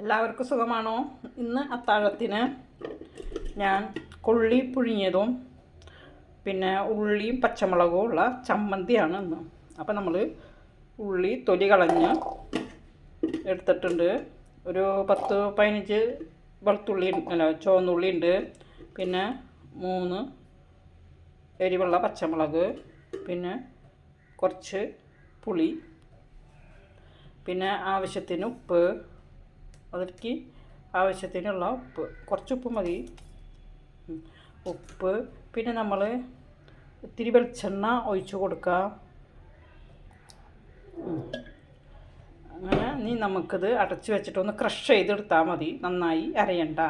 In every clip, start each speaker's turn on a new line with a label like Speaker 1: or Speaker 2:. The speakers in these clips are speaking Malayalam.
Speaker 1: എല്ലാവർക്കും സുഖമാണോ? ഇന്ന് അത്താഴത്തിന് ഞാൻ കൊള്ളി പുഴുങ്ങിയതും പിന്നെ ഉള്ളിയും പച്ചമുളകും ഉള്ള ചമ്മന്തിയാണ് ഇന്ന്. അപ്പോൾ നമ്മൾ ഉള്ളി തൊലി കളഞ്ഞ് എടുത്തിട്ടുണ്ട്. ഒരു പത്ത് പതിനഞ്ച് വെളുത്തുള്ളി അല്ല ചുവന്നുള്ളി ഉണ്ട് പിന്നെ മൂന്ന് എരിവുള്ള പച്ചമുളക് പിന്നെ കുറച്ച് പുളി പിന്നെ ആവശ്യത്തിന് ഉപ്പ് അതിലേക്ക് ആവശ്യത്തിനുള്ള ഉപ്പ്. കുറച്ച് ഉപ്പ് മതി. ഉപ്പ്. പിന്നെ നമ്മൾ ഇത്തിരി വെളിച്ചെണ്ണ ഒഴിച്ചു കൊടുക്കുക. അങ്ങനെ നീ നമുക്കിത് അടച്ച് വെച്ചിട്ടൊന്ന് ക്രഷ് ചെയ്തെടുത്താൽ മതി. നന്നായി അരയണ്ട.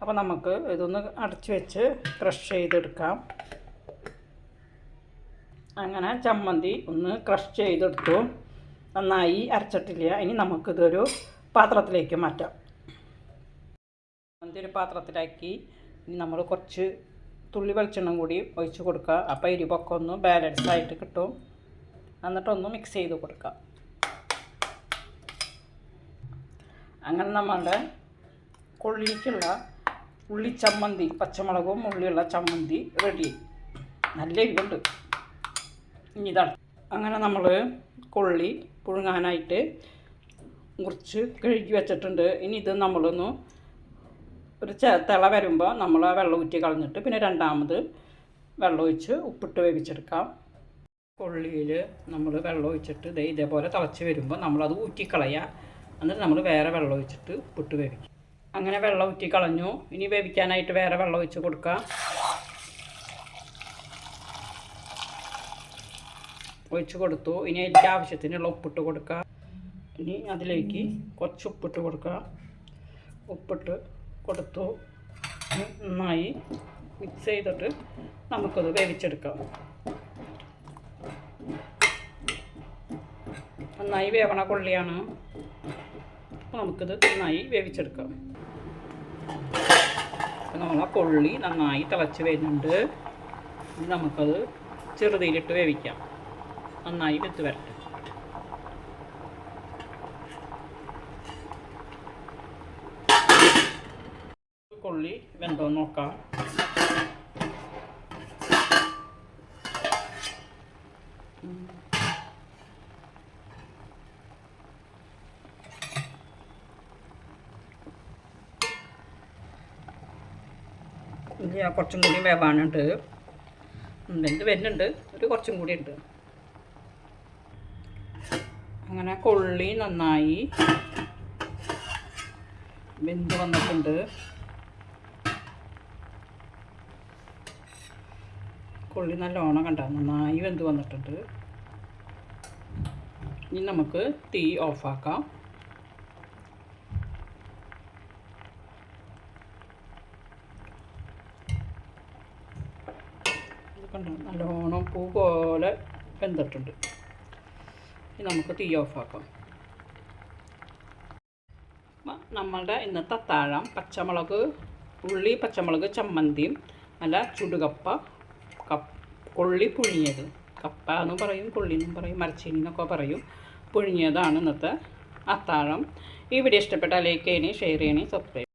Speaker 1: അപ്പോൾ നമുക്ക് ഇതൊന്ന് അടച്ച് വെച്ച് ക്രഷ് ചെയ്തെടുക്കാം. അങ്ങനെ ചമ്മന്തി ഒന്ന് ക്രഷ് ചെയ്തെടുത്തു. നന്നായി അരച്ചിട്ടില്ല. ഇനി നമുക്കിതൊരു പാത്രത്തിലേക്ക് മാറ്റാം. ചമ്മന്തി ഒരു പാത്രത്തിലാക്കി. ഇനി നമ്മൾ കുറച്ച് തുള്ളി വെളിച്ചെണ്ണം കൂടി ഒഴിച്ച് കൊടുക്കുക. അപ്പോൾ എരിവൊക്കെ ഒന്ന് ബാലൻസ് ആയിട്ട് കിട്ടും. എന്നിട്ടൊന്ന് മിക്സ് ചെയ്ത് കൊടുക്കുക അങ്ങനെ നമ്മളുടെ കൊള്ളിക്കുള്ള ഉള്ളി ചമ്മന്തി പച്ചമുളകും ഉള്ളിയുള്ള ചമ്മന്തി റെഡി നല്ല ഇതുണ്ട് ഇനി ഇതാണ്. അങ്ങനെ നമ്മൾ കൊള്ളി പുഴുങ്ങാനായിട്ട് മുറിച്ച് കഴുകി വെച്ചിട്ടുണ്ട്. ഇനി ഇത് നമ്മളൊന്ന് ഒരു തിള വരുമ്പോൾ നമ്മൾ ആ വെള്ളം ഊറ്റി കളഞ്ഞിട്ട് പിന്നെ രണ്ടാമത് വെള്ളം ഒഴിച്ച് ഉപ്പിട്ട് വേവിച്ചെടുക്കാം. കൊള്ളിയിൽ നമ്മൾ വെള്ളം ഒഴിച്ചിട്ട് ദേ ഇതേപോലെ തിളച്ച് വരുമ്പോൾ നമ്മളത് ഊറ്റിക്കളയുക എന്നിട്ട് നമ്മൾ വേറെ വെള്ളം ഒഴിച്ചിട്ട് ഉപ്പിട്ട് വേവിക്കും. അങ്ങനെ വെള്ളം ഊറ്റി കളഞ്ഞു. ഇനി വേവിക്കാനായിട്ട് വേറെ വെള്ളം ഒഴിച്ച് കൊടുക്കാം. ഒഴിച്ച് കൊടുത്തു. ഇനി അതിന്റെ ആവശ്യത്തിനുള്ള ഉപ്പിട്ട് കൊടുക്കുക ഇനി അതിലേക്ക് കുറച്ച് ഉപ്പിട്ട് കൊടുക്കുക ഉപ്പിട്ട് കൊടുത്തു. നന്നായി മിക്സ് ചെയ്തിട്ട് നമുക്കത് വേവിച്ചെടുക്കാം. നന്നായി വേവണ കൊള്ളിയാണ്. അപ്പോൾ നമുക്കിത് നന്നായി വേവിച്ചെടുക്കാം. അപ്പോൾ നമ്മളെ കൊള്ളി നന്നായി തിളച്ച് വരുന്നുണ്ട്. നമുക്കത് ചെറുതീയിലിട്ട് വേവിക്കാം. നന്നായി വെത്ത് വരട്ടെ. കൊള്ളി വെന്തോ നോക്കാം ഞാൻ കുറച്ചും കൂടി വേവാനുണ്ട്. എന്ത് വരുന്നുണ്ട്. ഒരു കുറച്ചും കൂടി ഉണ്ട്. അങ്ങനെ കൊള്ളി നന്നായി. വെന്ത് വന്നിട്ടുണ്ട്. കൊള്ളി നല്ലോണം കണ്ട? നന്നായി വെന്ത് വന്നിട്ടുണ്ട്. ഇനി നമുക്ക് തീ ഓഫാക്കാം. കണ്ടോ? നല്ലോണം പൂ പോലെ വെന്തിട്ടുണ്ട്. ഇനി നമുക്ക് തീ ഓഫാക്കാം. നമ്മളുടെ ഇന്നത്തെ അത്താഴം പച്ചമുളക് ഉള്ളി പച്ചമുളക് ചമ്മന്തിയും നല്ല ചുടുകപ്പ കപ്പ് കൊള്ളി പുഴുങ്ങിയത്. കപ്പ എന്നും പറയും കൊള്ളി എന്നും പറയും മരച്ചീനി എന്നൊക്കെ പറയും. പുഴുങ്ങിയതാണ് ഇന്നത്തെ അത്താഴം. ഈ വീഡിയോ ഇഷ്ടപ്പെട്ടാൽ ലൈക്ക് ചെയ്യണേ ഷെയർ ചെയ്യണേ സബ്സ്ക്രൈബ്